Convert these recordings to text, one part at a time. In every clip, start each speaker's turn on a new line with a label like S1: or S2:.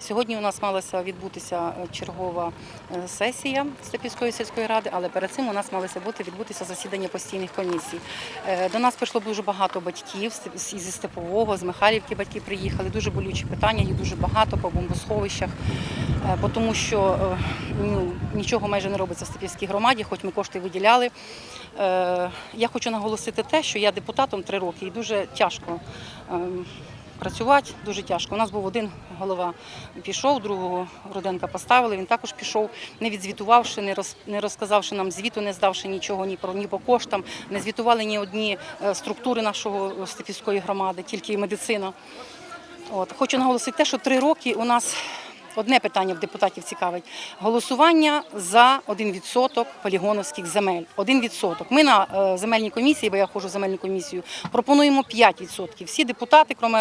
S1: Сьогодні у нас малася відбутися е, чергова е, сесія Степівської сільської ради, але перед цим у нас малося бути відбутися засідання постійних комісій. Е, До нас прийшло дуже багато батьків зі Степового, з Михайлівки батьки приїхали. Дуже болючі питання, їх дуже багато по бомбосховищах, бо тому що ну, нічого майже не робиться в Степівській громаді, хоч ми кошти виділяли. Я хочу наголосити те, що я депутатом три роки і дуже тяжко. Працювати дуже тяжко. У нас був один голова пішов, другого Руденка поставили. Він також пішов, не відзвітувавши, не роз, не розказавши нам звіту, не здавши нічого ні про ні по коштам, не звітували ні одні е, структури нашого Степівської громади, тільки медицина. От хочу наголосити те, що три роки у нас одне питання в депутатів цікавить: голосування за 1% полігоновських земель. 1%. Ми на е, земельній комісії, бо я ходжу в земельну комісію, пропонуємо 5%. Всі депутати, крім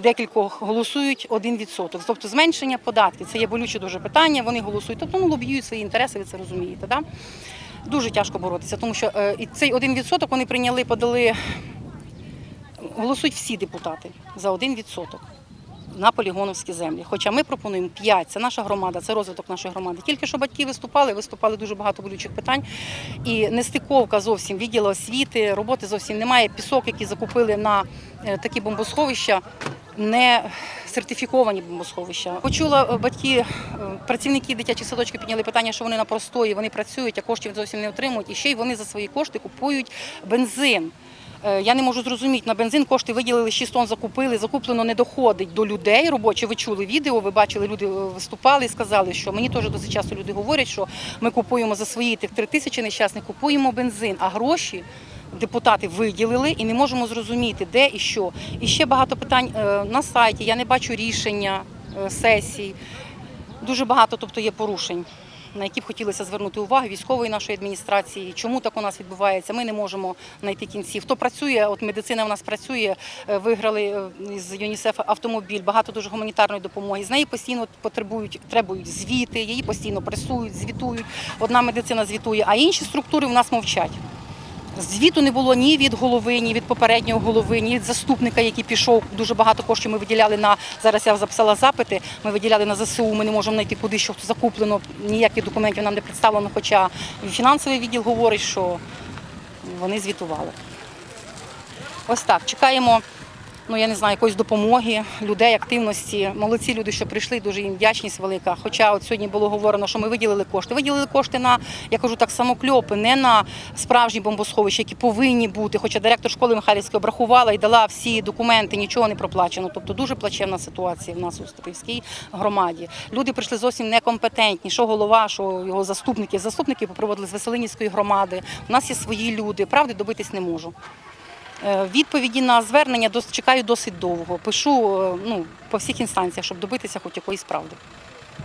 S1: декількох, голосують 1%. Тобто зменшення податків. Це є болюче дуже питання. Вони голосують. Тобто ну, лобіюють свої інтереси, ви це розумієте. Да? Дуже тяжко боротися, тому що е, і цей 1% вони прийняли, подали голосують всі депутати за 1% на полігоновські землі. Хоча ми пропонуємо 5, це наша громада, це розвиток нашої громади. Тільки що батьки виступали, виступали дуже багато болючих питань. І нестиковка зовсім відділу освіти, роботи зовсім немає. Пісок, який закупили на е, такі бомбосховища, не сертифіковані бомбосховища. Почула е, батьки, е, працівники дитячих садочків підняли питання, що вони на простої, вони працюють, а коштів зовсім не отримують. І ще й вони за свої кошти купують бензин. Е, Я не можу зрозуміти, на бензин кошти виділили 6 тонн, закупили, закуплено не доходить до людей. Робочі, ви чули відео, ви бачили, люди е, виступали і сказали, що мені теж досить часто люди говорять, що ми купуємо за свої тих 3 тисячі нещасних, купуємо бензин, а гроші депутати виділили і не можемо зрозуміти, де і що. І ще багато питань е, на сайті. Я не бачу рішення сесій. Дуже багато, тобто, є порушень. На які б хотілося звернути увагу військової нашої адміністрації, чому так у нас відбувається, ми не можемо знайти кінців. Хто працює, от медицина в нас працює, е, виграли е, з ЮНІСЕФ автомобіль, багато дуже гуманітарної допомоги. З неї постійно потребують, требують звіти, її постійно пресують, звітують. Одна медицина звітує, а інші структури в нас мовчать. Звіту не було ні від голови, ні від попереднього голови, ні від заступника, який пішов. Дуже багато коштів ми виділяли на зараз. Я записала запити. Ми виділяли на ЗСУ. Ми не можемо знайти куди що закуплено. Ніяких документів нам не представлено. Хоча фінансовий відділ говорить, що вони звітували. Ось так. Чекаємо. Ну, я не знаю, якоїсь допомоги, людей, активності. Молодці люди, що прийшли, дуже їм вдячність велика. Хоча от сьогодні було говорено, що ми виділили кошти. Виділили кошти на, я кажу так, самокльопи, не на справжні бомбосховища, які повинні бути. Хоча директор школи Михайлівської обрахувала і дала всі документи, нічого не проплачено. Тобто дуже плачевна ситуація в нас у Степівській громаді. Люди прийшли зовсім некомпетентні. Що голова, що його заступники. Заступники попроводили з Веселинівської громади. У нас є свої люди. Правди добитись не можу. Е, Відповіді на звернення чекаю досить довго. Пишу е, ну, по всіх інстанціях, щоб добитися хоч якоїсь правди.